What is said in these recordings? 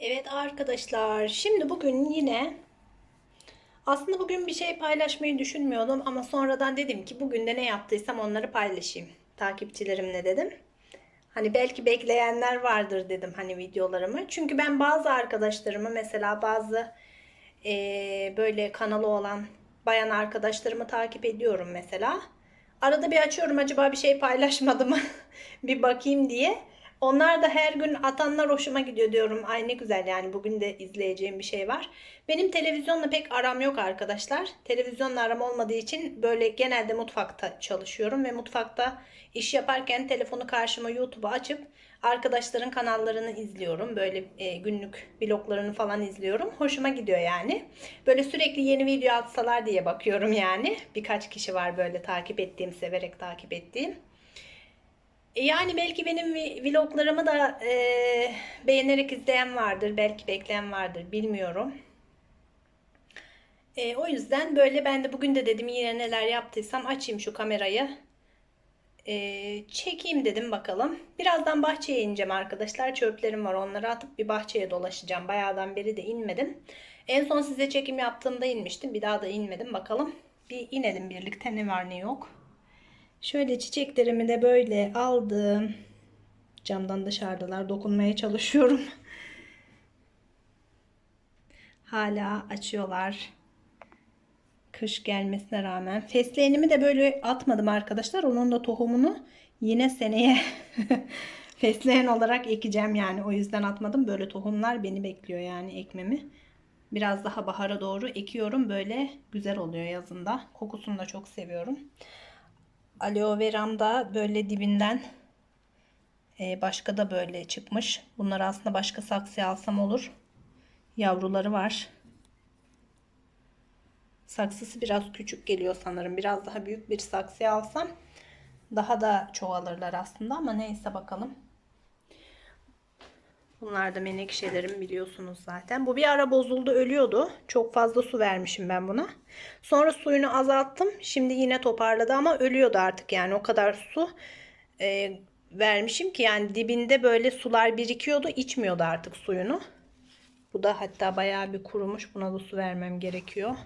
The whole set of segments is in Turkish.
Evet arkadaşlar, şimdi bugün yine aslında bugün bir şey paylaşmayı düşünmüyordum ama sonradan dedim ki bugün de ne yaptıysam onları paylaşayım takipçilerimle dedim. Hani belki bekleyenler vardır dedim hani videolarımı. Çünkü ben bazı arkadaşlarımı mesela bazı eee, böyle kanalı olan bayan arkadaşlarımı takip ediyorum mesela. Arada bir açıyorum acaba bir şey paylaşmadı mı bir bakayım diye. Onlar da her gün atanlar hoşuma gidiyor diyorum. Ay ne güzel yani bugün de izleyeceğim bir şey var. Benim televizyonla pek aram yok arkadaşlar. Televizyonla aram olmadığı için böyle genelde mutfakta çalışıyorum ve mutfakta iş yaparken telefonu karşıma YouTube'a açıp arkadaşların kanallarını izliyorum. Böyle e, günlük vloglarını falan izliyorum. Hoşuma gidiyor yani. Böyle sürekli yeni video atsalar diye bakıyorum yani. Birkaç kişi var böyle takip ettiğim, severek takip ettiğim. E, Yani belki benim vloglarımı da e, beğenerek izleyen vardır, belki bekleyen vardır, bilmiyorum. E, o yüzden böyle ben de bugün de dedim yine neler yaptıysam açayım şu kamerayı. E, çekeyim dedim bakalım. Birazdan bahçeye ineceğim arkadaşlar. Çöplerim var onları atıp bir bahçeye dolaşacağım. Bayağıdan beri de inmedim. En son size çekim yaptığımda inmiştim. Bir daha da inmedim bakalım. Bir inelim birlikte ne var ne yok. Şöyle çiçeklerimi de böyle aldım. Camdan dışarıdalar. Dokunmaya çalışıyorum. Hala açıyorlar. Kış gelmesine rağmen. Fesleğenimi de böyle atmadım arkadaşlar. Onun da tohumunu yine seneye fesleğen olarak ekeceğim yani. O yüzden atmadım. Böyle tohumlar beni bekliyor yani ekmemi. Biraz daha bahara doğru ekiyorum. Böyle güzel oluyor yazında. Kokusunu da çok seviyorum. Aloe veram da böyle dibinden e, başka da böyle çıkmış. Bunları aslında başka saksıya alsam olur. Yavruları var. Saksısı biraz küçük geliyor sanırım. Biraz daha büyük bir saksıya alsam daha da çoğalırlar aslında ama neyse bakalım. Bunlar da menekşelerim biliyorsunuz zaten. Bu bir ara bozuldu ölüyordu. Çok fazla su vermişim ben buna. Sonra suyunu azalttım. Şimdi yine toparladı ama ölüyordu artık yani o kadar su e, vermişim ki yani dibinde böyle sular birikiyordu. içmiyordu artık suyunu. Bu da hatta bayağı bir kurumuş. Buna da su vermem gerekiyor.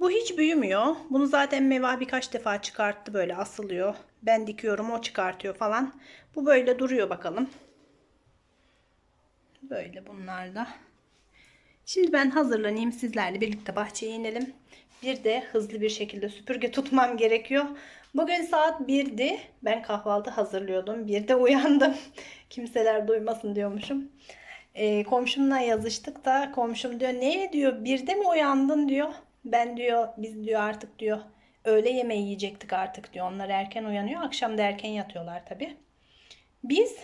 Bu hiç büyümüyor. Bunu zaten Meva birkaç defa çıkarttı böyle asılıyor. Ben dikiyorum o çıkartıyor falan. Bu böyle duruyor bakalım. Böyle bunlar da. Şimdi ben hazırlanayım sizlerle birlikte bahçeye inelim. Bir de hızlı bir şekilde süpürge tutmam gerekiyor. Bugün saat 1'di. Ben kahvaltı hazırlıyordum. Bir de uyandım. Kimseler duymasın diyormuşum. Ee, komşumla yazıştık da komşum diyor ne diyor birde mi uyandın diyor. Ben diyor biz diyor artık diyor öğle yemeği yiyecektik artık diyor. Onlar erken uyanıyor. Akşam da erken yatıyorlar tabi. Biz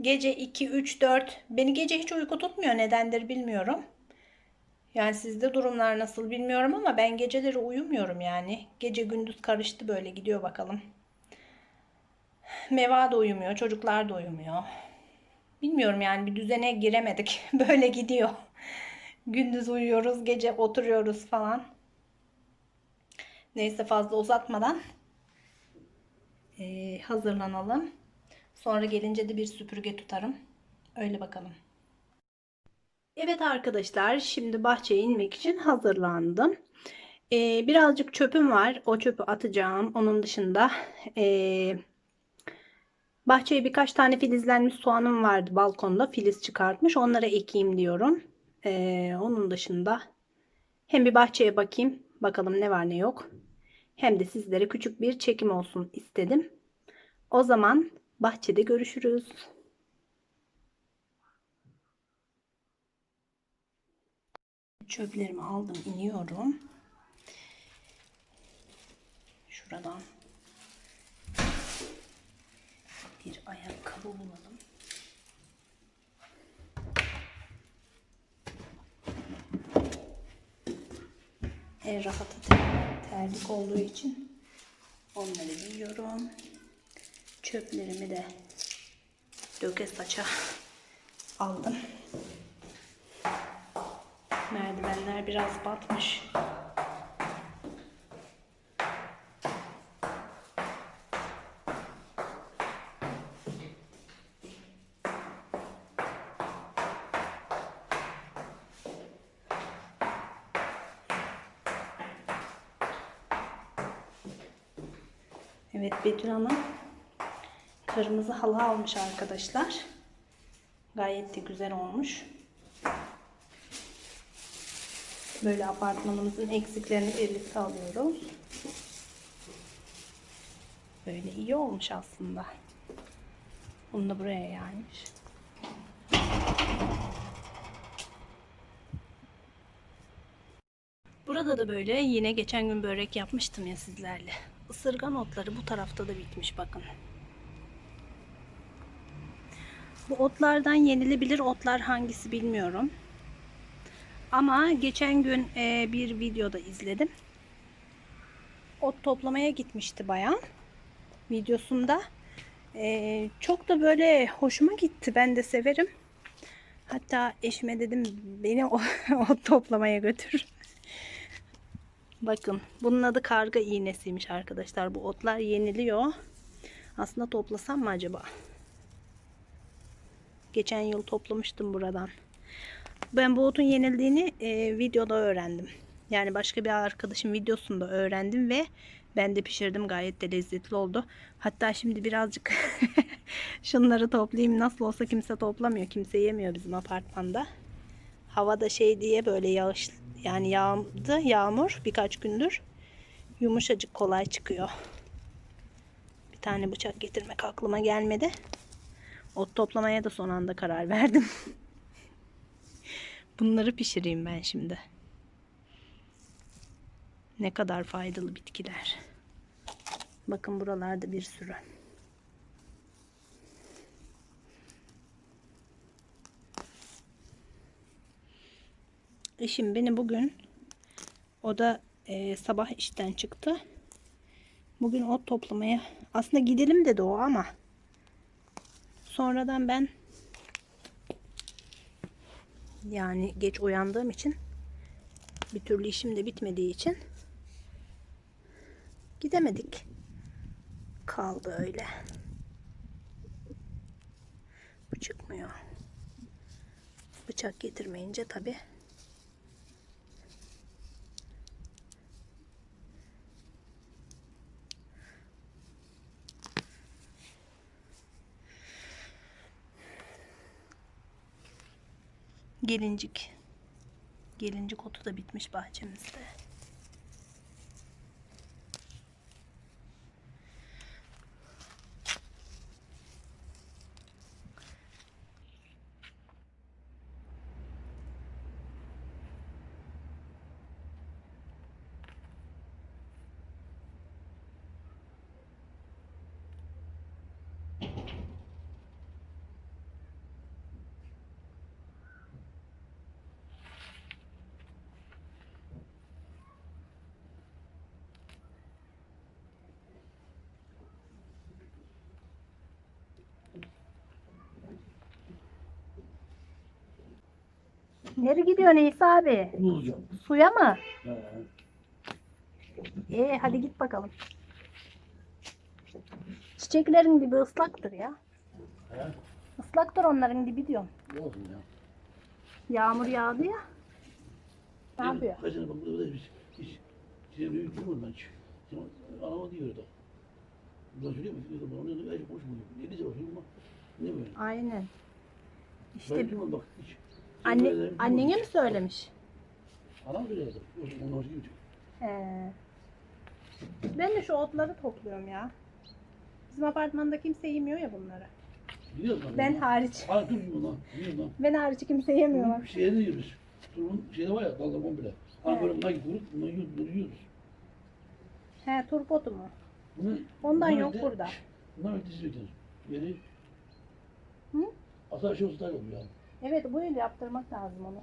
gece 2, 3, 4 beni gece hiç uyku tutmuyor. Nedendir bilmiyorum. Yani sizde durumlar nasıl bilmiyorum ama ben geceleri uyumuyorum yani. Gece gündüz karıştı böyle gidiyor bakalım. Meva da uyumuyor, çocuklar da uyumuyor. Bilmiyorum yani bir düzene giremedik. Böyle gidiyor. Gündüz uyuyoruz, gece oturuyoruz falan. Neyse fazla uzatmadan eee, hazırlanalım. Sonra gelince de bir süpürge tutarım. Öyle bakalım. Evet arkadaşlar şimdi bahçeye inmek için hazırlandım. Ee, birazcık çöpüm var. O çöpü atacağım. Onun dışında ee, bahçeye birkaç tane filizlenmiş soğanım vardı balkonda. Filiz çıkartmış. Onlara ekeyim diyorum. Ee, onun dışında hem bir bahçeye bakayım. Bakalım ne var ne yok. Hem de sizlere küçük bir çekim olsun istedim. O zaman bahçede görüşürüz. Çöplerimi aldım iniyorum. Şuradan bir ayakkabı bulalım. En rahatı ter- terlik olduğu için onları giyiyorum. Çöplerimi de döke saça aldım. Merdivenler biraz batmış. Evet Betül Hanım kırmızı halı almış arkadaşlar. Gayet de güzel olmuş. Böyle apartmanımızın eksiklerini birlikte alıyoruz. Böyle iyi olmuş aslında. Bunu da buraya yaymış. Burada da böyle yine geçen gün börek yapmıştım ya sizlerle. Isırgan otları bu tarafta da bitmiş bakın. Bu otlardan yenilebilir otlar hangisi bilmiyorum. Ama geçen gün e, bir videoda izledim. Ot toplamaya gitmişti bayan videosunda. E, çok da böyle hoşuma gitti. Ben de severim. Hatta eşime dedim beni ot toplamaya götür. Bakın bunun adı karga iğnesiymiş arkadaşlar. Bu otlar yeniliyor. Aslında toplasam mı acaba? Geçen yıl toplamıştım buradan. Ben bu otun yenildiğini e, videoda öğrendim. Yani başka bir arkadaşım videosunda öğrendim ve ben de pişirdim. Gayet de lezzetli oldu. Hatta şimdi birazcık şunları toplayayım. Nasıl olsa kimse toplamıyor. Kimse yemiyor bizim apartmanda. Hava da şey diye böyle yağış yani yağdı yağmur birkaç gündür. Yumuşacık kolay çıkıyor. Bir tane bıçak getirmek aklıma gelmedi. Ot toplamaya da son anda karar verdim. Bunları pişireyim ben şimdi. Ne kadar faydalı bitkiler. Bakın buralarda bir sürü. Eşim beni bugün o da e, sabah işten çıktı. Bugün ot toplamaya aslında gidelim dedi o ama sonradan ben yani geç uyandığım için bir türlü işim de bitmediği için gidemedik. Kaldı öyle. Bu çıkmıyor. Bıçak getirmeyince tabi. Gelincik. Gelincik otu da bitmiş bahçemizde. Nereye gidiyorsun İsa abi? Ne olacak? Suya mı? He. Ee, hadi git bakalım. Çiçeklerin dibi ıslaktır ya. He? Islaktır onların dibi diyorum. Ne olsun ya? Yağmur yağdı ya. Ne yapıyor? Kaç sene bak burada biz size büyük ben hiç. Sen anama diyor da. Buradan söylüyor mu? Diyor da bana ne kadar konuşmuyor. Ne diyeceğim bakayım ama. Ne böyle? Aynen. Ben İşte durmadım bak hiç. Anne, annene mi söylemiş? Anam söyledi. Onlar gibi. Ee, ben de şu otları topluyorum ya. Bizim apartmanda kimse yemiyor ya bunları. Biliyorum ben. Ben hariç. Ha dur lan. Lan. Ben hariç kimse yemiyor. Bunun şeyde yiyoruz. Turun şeyde var ya daldırmam bile. Hani böyle vurup bunları yiyoruz. Bunları yiyoruz. He turp otu mu? Bunu, Ondan bunlar yok öte- burada. Bunlar ötesi ötesi. Yeri Hı? Asa aşağı olsa oluyor yani. Evet bu yıl yaptırmak lazım onu.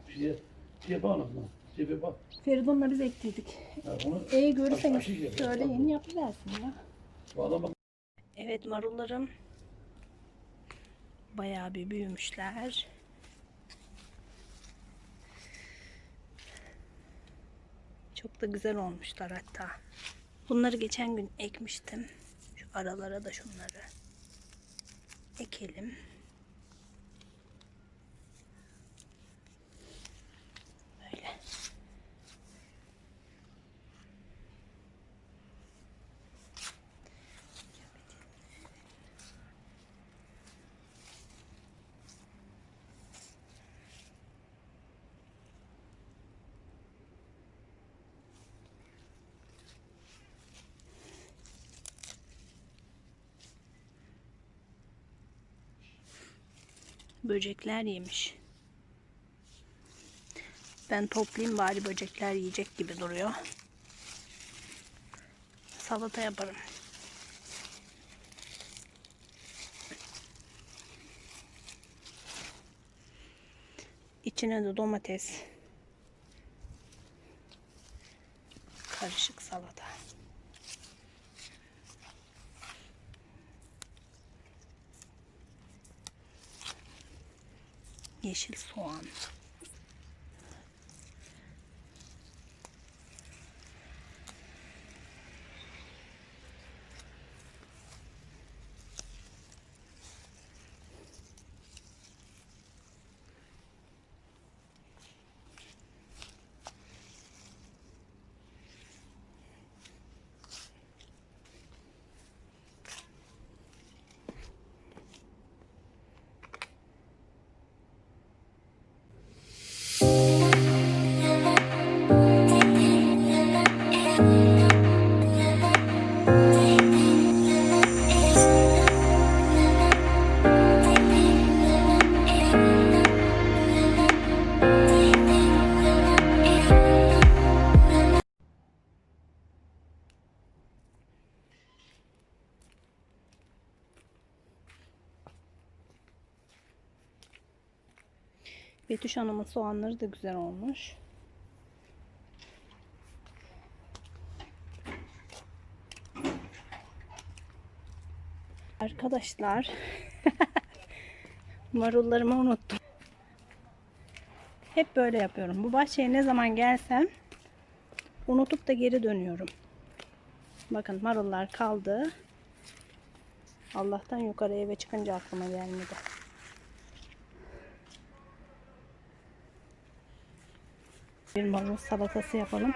Şeye, bağlı aslında. Şeye bak. Feridun'la biz ektiydik. Yani onu İyi görürseniz Aşı- aşı yapıyor. söyleyin yapıversin ya. bağlamak Evet marullarım bayağı bir büyümüşler. Çok da güzel olmuşlar hatta. Bunları geçen gün ekmiştim. Şu aralara da şunları ekelim. Böyle. Böcekler yemiş. Ben toplayayım bari böcekler yiyecek gibi duruyor. Salata yaparım. İçine de domates. Karışık salata. Yeşil soğan. Betüş Hanım'ın soğanları da güzel olmuş. Arkadaşlar marullarımı unuttum. Hep böyle yapıyorum. Bu bahçeye ne zaman gelsem unutup da geri dönüyorum. Bakın marullar kaldı. Allah'tan yukarı eve çıkınca aklıma gelmedi. Bir marul salatası yapalım.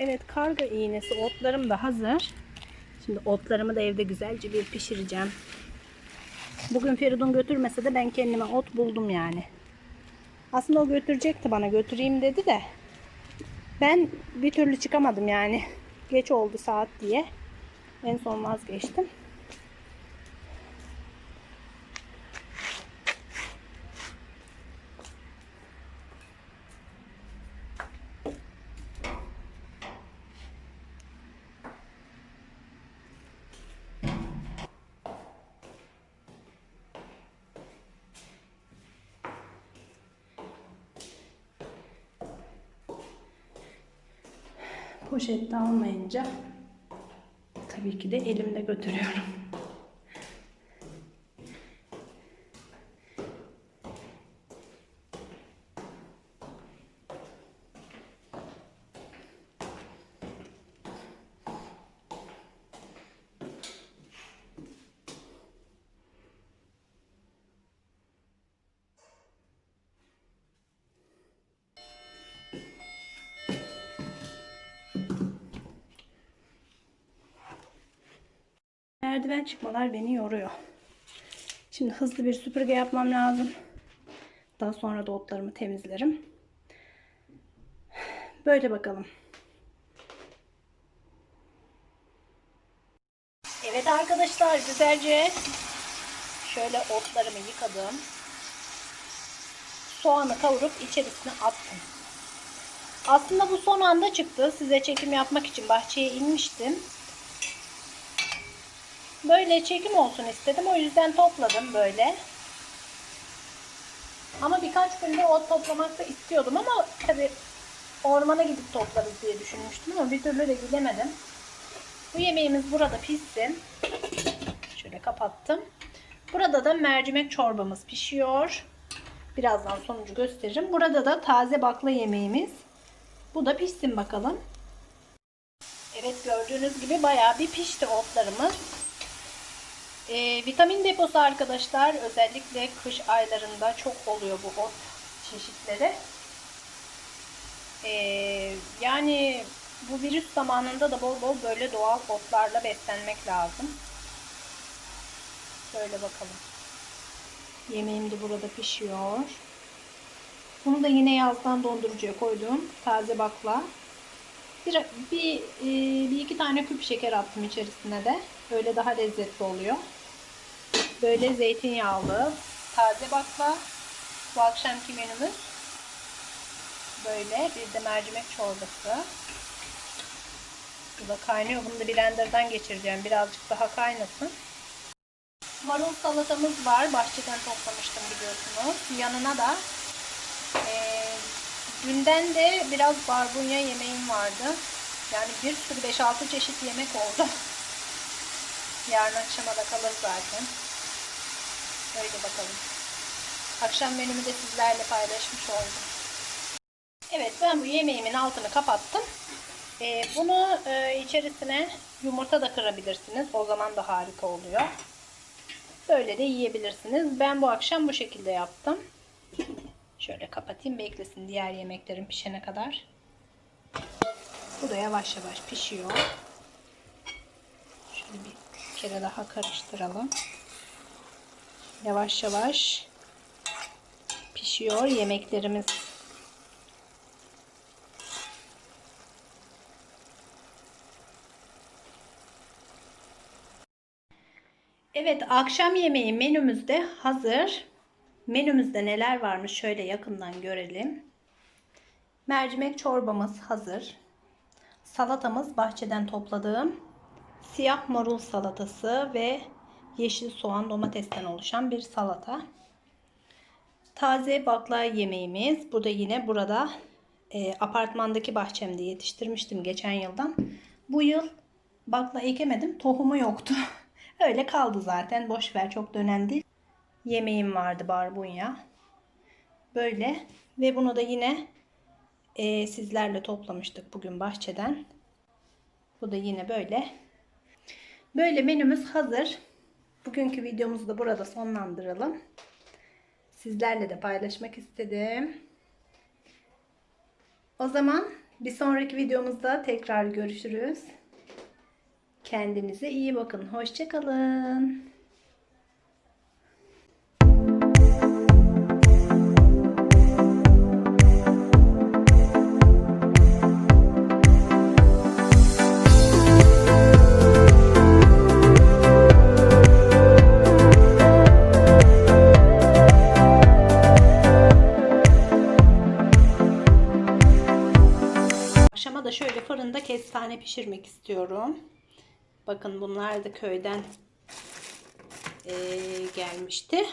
Evet karga iğnesi otlarım da hazır. Şimdi otlarımı da evde güzelce bir pişireceğim. Bugün Feridun götürmese de ben kendime ot buldum yani. Aslında o götürecekti bana götüreyim dedi de. Ben bir türlü çıkamadım yani. Geç oldu saat diye. En son vazgeçtim. Poşette almayınca tabii ki de elimde götürüyorum. Merdiven çıkmalar beni yoruyor. Şimdi hızlı bir süpürge yapmam lazım. Daha sonra da otlarımı temizlerim. Böyle bakalım. Evet arkadaşlar güzelce şöyle otlarımı yıkadım. Soğanı kavurup içerisine attım. Aslında bu son anda çıktı. Size çekim yapmak için bahçeye inmiştim. Böyle çekim olsun istedim. O yüzden topladım böyle. Ama birkaç gündür ot toplamak da istiyordum ama tabi ormana gidip toplarız diye düşünmüştüm ama bir türlü de gidemedim. Bu yemeğimiz burada pişsin. Şöyle kapattım. Burada da mercimek çorbamız pişiyor. Birazdan sonucu gösteririm. Burada da taze bakla yemeğimiz. Bu da pişsin bakalım. Evet gördüğünüz gibi bayağı bir pişti otlarımız. E, vitamin deposu arkadaşlar özellikle kış aylarında çok oluyor bu ot çeşitleri. E, yani bu virüs zamanında da bol bol böyle doğal otlarla beslenmek lazım. Şöyle bakalım. Yemeğim de burada pişiyor. Bunu da yine yazdan dondurucuya koydum. Taze bakla. Bir, bir, e, bir iki tane küp şeker attım içerisine de. Böyle daha lezzetli oluyor. Böyle zeytinyağlı, taze bakla. Bu akşamki menümüz. Böyle bir de mercimek çorbası. Bu da kaynıyor. Bunu da blenderdan geçireceğim. Birazcık daha kaynasın. Marul salatamız var. Bahçeden toplamıştım biliyorsunuz. Yanına da eee dünden de biraz barbunya yemeğim vardı. Yani bir sürü 5-6 çeşit yemek oldu. Yarın akşama da kalır zaten. Öyle bakalım. Akşam menümü de sizlerle paylaşmış oldum. Evet ben bu yemeğimin altını kapattım. Ee, bunu e, içerisine yumurta da kırabilirsiniz. O zaman da harika oluyor. Böyle de yiyebilirsiniz. Ben bu akşam bu şekilde yaptım. Şöyle kapatayım beklesin diğer yemeklerim pişene kadar. Bu da yavaş yavaş pişiyor. Şöyle bir kere daha karıştıralım. Yavaş yavaş pişiyor yemeklerimiz. Evet, akşam yemeği menümüz de hazır. Menümüzde neler varmış şöyle yakından görelim. Mercimek çorbamız hazır. Salatamız bahçeden topladığım siyah marul salatası ve yeşil soğan domatesten oluşan bir salata. Taze bakla yemeğimiz. Bu da yine burada e, apartmandaki bahçemde yetiştirmiştim geçen yıldan. Bu yıl bakla ekemedim. Tohumu yoktu. Öyle kaldı zaten. Boş ver çok da. Yemeğim vardı barbunya. Böyle. Ve bunu da yine e, sizlerle toplamıştık bugün bahçeden. Bu da yine böyle. Böyle menümüz hazır. Bugünkü videomuzu da burada sonlandıralım. Sizlerle de paylaşmak istedim. O zaman bir sonraki videomuzda tekrar görüşürüz. Kendinize iyi bakın. Hoşçakalın. Pişirmek istiyorum. Bakın bunlar da köyden eee, gelmişti.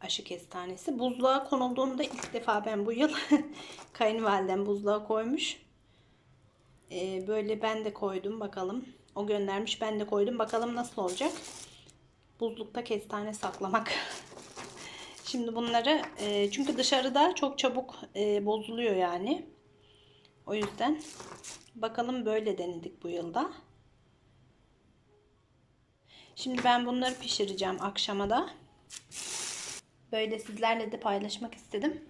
Aşı kestanesi. Buzluğa konulduğunda ilk defa ben bu yıl kayınvalidem buzluğa koymuş. Eee, böyle ben de koydum bakalım. O göndermiş ben de koydum. Bakalım nasıl olacak. Buzlukta kestane saklamak. Şimdi bunları eee, çünkü dışarıda çok çabuk eee, bozuluyor yani. O yüzden bakalım böyle denedik bu yılda. Şimdi ben bunları pişireceğim akşama da. Böyle sizlerle de paylaşmak istedim.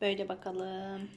Böyle bakalım.